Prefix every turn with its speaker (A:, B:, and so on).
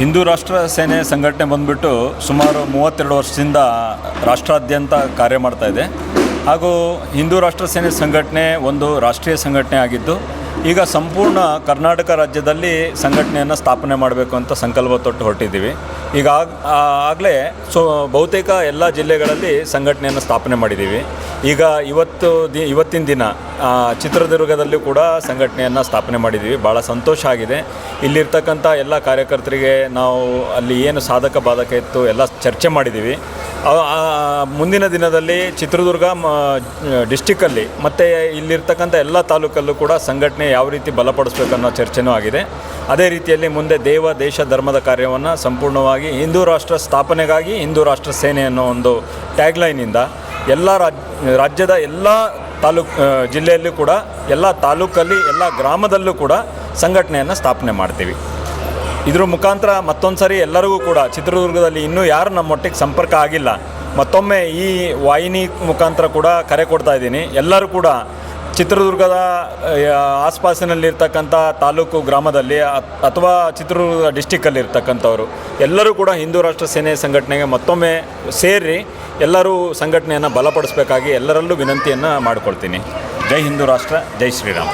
A: ಹಿಂದೂ ರಾಷ್ಟ್ರ ಸೇನೆ ಸಂಘಟನೆ ಬಂದ್ಬಿಟ್ಟು ಸುಮಾರು ಮೂವತ್ತೆರಡು ವರ್ಷದಿಂದ ರಾಷ್ಟ್ರಾದ್ಯಂತ ಕಾರ್ಯ ಮಾಡ್ತಾ ಇದೆ. ಹಾಗೂ ಹಿಂದೂ ರಾಷ್ಟ್ರ ಸೇನೆ ಸಂಘಟನೆ ಒಂದು ರಾಷ್ಟ್ರೀಯ ಸಂಘಟನೆ ಆಗಿದ್ದು, ಈಗ ಸಂಪೂರ್ಣ ಕರ್ನಾಟಕ ರಾಜ್ಯದಲ್ಲಿ ಸಂಘಟನೆಯನ್ನು ಸ್ಥಾಪನೆ ಮಾಡಬೇಕು ಅಂತ ಸಂಕಲ್ಪ ತೊಟ್ಟು ಹೊರಟಿದ್ದೀವಿ. ಈಗ ಆಗಲೇ ಸೊ ಬಹುತೇಕ ಎಲ್ಲ ಜಿಲ್ಲೆಗಳಲ್ಲಿ ಸಂಘಟನೆಯನ್ನು ಸ್ಥಾಪನೆ ಮಾಡಿದ್ದೀವಿ. ಈಗ ಇವತ್ತು ದಿ, ಇವತ್ತಿನ ದಿನ ಚಿತ್ರದುರ್ಗದಲ್ಲೂ ಕೂಡ ಸಂಘಟನೆಯನ್ನು ಸ್ಥಾಪನೆ ಮಾಡಿದ್ದೀವಿ. ಭಾಳ ಸಂತೋಷ ಆಗಿದೆ. ಇಲ್ಲಿರ್ತಕ್ಕಂಥ ಎಲ್ಲ ಕಾರ್ಯಕರ್ತರಿಗೆ ನಾವು ಅಲ್ಲಿ ಏನು ಸಾಧಕ ಬಾಧಕ ಇತ್ತು ಎಲ್ಲ ಚರ್ಚೆ ಮಾಡಿದ್ದೀವಿ. ಮುಂದಿನ ದಿನದಲ್ಲಿ ಚಿತ್ರದುರ್ಗ, ಮ, ಡಿಸ್ಟಿಕ್ಕಲ್ಲಿ ಮತ್ತು ಇಲ್ಲಿರ್ತಕ್ಕಂಥ ಎಲ್ಲ ತಾಲೂಕಲ್ಲೂ ಕೂಡ ಸಂಘಟನೆ ಯಾವ ರೀತಿ ಬಲಪಡಿಸ್ಬೇಕನ್ನೋ ಚರ್ಚೆನೂ ಆಗಿದೆ. ಅದೇ ರೀತಿಯಲ್ಲಿ ಮುಂದೆ ದೇವ, ದೇಶ, ಧರ್ಮದ ಕಾರ್ಯವನ್ನು ಸಂಪೂರ್ಣವಾಗಿ ಹಿಂದೂ ರಾಷ್ಟ್ರ ಸ್ಥಾಪನೆಗಾಗಿ ಹಿಂದೂ ರಾಷ್ಟ್ರ ಸೇನೆ ಅನ್ನೋ ಒಂದು ಟ್ಯಾಗ್ಲೈನಿಂದ ಎಲ್ಲ ರಾಜ್, ರಾಜ್ಯದ ಎಲ್ಲ ತಾಲೂಕು ಜಿಲ್ಲೆಯಲ್ಲೂ ಕೂಡ, ಎಲ್ಲ ತಾಲೂಕಲ್ಲಿ, ಎಲ್ಲ ಗ್ರಾಮದಲ್ಲೂ ಕೂಡ ಸಂಘಟನೆಯನ್ನು ಸ್ಥಾಪನೆ ಮಾಡ್ತೀವಿ. ಇದ್ರ ಮುಖಾಂತರ ಮತ್ತೊಂದು ಸಾರಿ ಎಲ್ಲರಿಗೂ ಕೂಡ ಚಿತ್ರದುರ್ಗದಲ್ಲಿ ಇನ್ನೂ ಯಾರು ನಮ್ಮೊಟ್ಟಿಗೆ ಸಂಪರ್ಕ ಆಗಿಲ್ಲ. ಮತ್ತೊಮ್ಮೆ ಈ ವಾಹಿನಿ ಮುಖಾಂತರ ಕೂಡ ಕರೆ ಕೊಡ್ತಾ ಇದ್ದೀನಿ. ಎಲ್ಲರೂ ಕೂಡ ಚಿತ್ರದುರ್ಗದ ಆಸ್ಪಾಸಿನಲ್ಲಿರ್ತಕ್ಕಂಥ ತಾಲೂಕು ಗ್ರಾಮದಲ್ಲಿ ಅಥವಾ ಚಿತ್ರದುರ್ಗ ಡಿಸ್ಟಿಕ್ಕಲ್ಲಿರ್ತಕ್ಕಂಥವ್ರು, ಎಲ್ಲರೂ ಕೂಡ ಹಿಂದೂ ರಾಷ್ಟ್ರ ಸೇನೆ ಸಂಘಟನೆಗೆ ಮತ್ತೊಮ್ಮೆ ಸೇರಿ ಎಲ್ಲರೂ ಸಂಘಟನೆಯನ್ನು ಬಲಪಡಿಸಬೇಕಾಗಿ ಎಲ್ಲರಲ್ಲೂ ವಿನಂತಿಯನ್ನು ಮಾಡಿಕೊಳ್ತೀನಿ. ಜೈ ಹಿಂದೂ ರಾಷ್ಟ್ರ, ಜೈ ಶ್ರೀರಾಮ್.